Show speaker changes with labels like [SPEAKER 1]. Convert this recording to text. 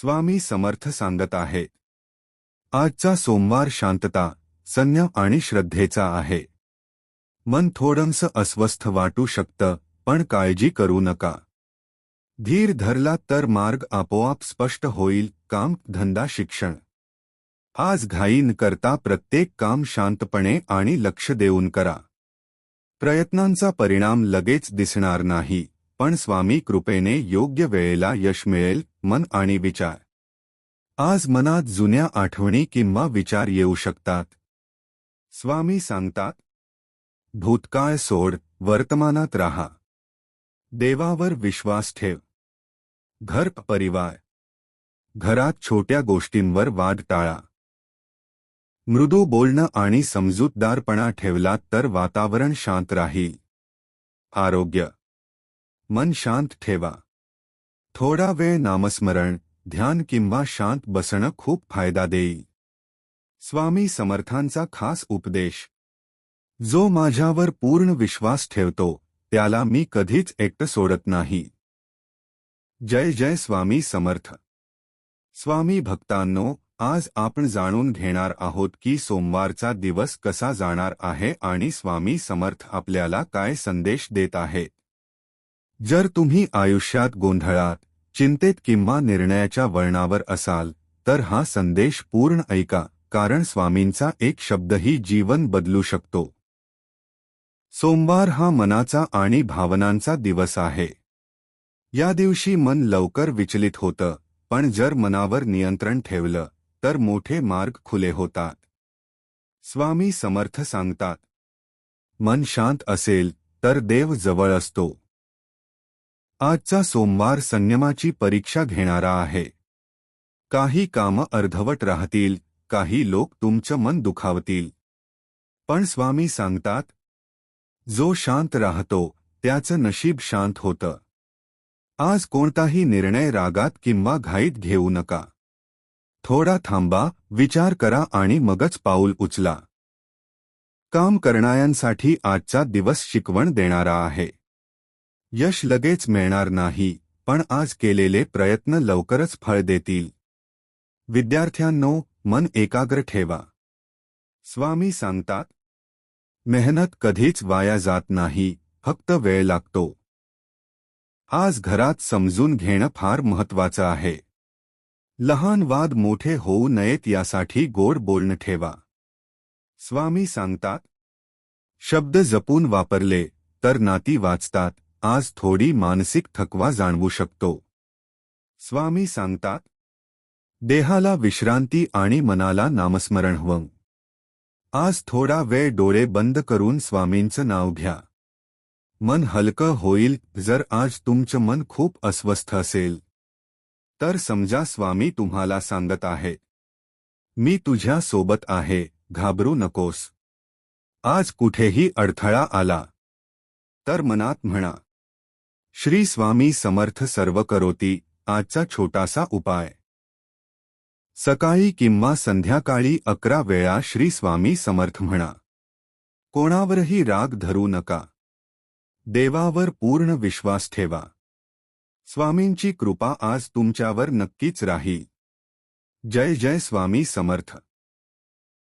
[SPEAKER 1] स्वामी समर्थ सांगत आहे. आजचा सोमवार शांतता संयम आणि श्रद्धेचा आहे. मन थोडंसं अस्वस्थ वाटू शकतं पण काळजी करू नका. धीर धरला तर मार्ग आपोआप स्पष्ट होईल काम धंदा शिक्षण. आज घाई न करता प्रत्येक काम शांतपणे आणि लक्ष देऊन करा. प्रयत्नांचा परिणाम लगेच दिसणार नाही. पण स्वामी कृपेने योग्य वेळेला यश मिळेल, मन आणि विचार. आज मनात जुन्या आठवणी किंवा विचार येऊ शकतात. स्वामी सांगतात, भूतकाळ सोड, वर्तमानात राहा. देवावर विश्वास ठेव. घर परिवार. घरात छोट्या गोष्टींवर वाद टाळा. मृदू बोलणं आणि समजूतदारपणा ठेवलात तर वातावरण शांत राहील. आरोग्य. मन शांत ठेवा। थोडा वेळ नामस्मरण, ध्यान किंवा शांत बसणं खूप फ़ायदा देई. स्वामी समर्थांचा खास उपदेश. जो माझ्यावर पूर्ण विश्वास ठेवतो, त्याला मी कधीच एकटं सोडत नाही. जय जय स्वामी समर्थ. स्वामी भक्तांनो, आज जाणून घेणार आहोत की सोमवारचा दिवस कसा जाणार आहे आणि स्वामी समर्थ आपल्याला काय संदेश देत आहेत. जर तुम्ही आयुष्यात गोंधळात चिंतेत किंवा निर्णयाच्या वळणावर असाल तर हा संदेश पूर्ण ऐका कारण स्वामींचा एक शब्दही जीवन बदलू शकतो. सोमवार हा मनाचा आणि भावनांचा दिवस आहे. या दिवशी मन लवकर विचलित होतं पण जर मनावर नियंत्रण ठेवलं तर मोठे मार्ग खुले होतात. स्वामी समर्थ सांगतात. मन शांत असेल तर देव जवळ असतो. आजचा सोमवार संयमाची परीक्षा घेणारा आहे. काही कामं अर्धवट राहतील काही लोक तुमचं मन दुखावतील. पण स्वामी सांगतात जो शांत राहतो त्याचं नशीब शांत होतं. आज कोणताही निर्णय रागात किंवा घाईत घेऊ नका. थोडा थांबा विचार करा आणि मगच पाऊल उचला. काम करणाऱ्यांसाठी आजचा दिवस शिकवण देणारा आहे. यश लगेच मिळणार नाही पण आज केलेले प्रयत्न लवकरच फळ देतील. विद्यार्थ्यांनो मन एकाग्र ठेवा. स्वामी सांगतात मेहनत कधीच वाया जात नाही फक्त वेळ लागतो. आज घरात समजून घेणं फार महत्वाचं आहे. लहान वाद मोठे होऊ नयेत यासाठी गोड बोलणं ठेवा. स्वामी सांगतात शब्द जपून वापरले तर नाती वाचतात. आज थोडी मानसिक थकवा जाणवू शकतो. स्वामी सांगतात देहाला विश्रांती आणि मनाला नामस्मरण हवं. आज थोडा वेळ डोळे बंद करून स्वामींचं नाव घ्या. मन हलकं होईल जर आज तुमचं मन खूप अस्वस्थ असेल. तर समजा स्वामी तुम्हाला सांगत आहे मी तुझ्या सोबत आहे घाबरू नकोस. आज कुठेही अडथळा आला. तर मनात म्हणा श्री स्वामी समर्थ सर्व करोती आजचा छोटासा उपाय. सकाळी किंवा संध्याकाळी अकरा वेळा श्री स्वामी समर्थ म्हणा. कोणावरही राग धरू नका. देवावर पूर्ण विश्वास ठेवा. स्वामींची कृपा आज तुमच्यावर नक्कीच राही जय जय स्वामी समर्थ.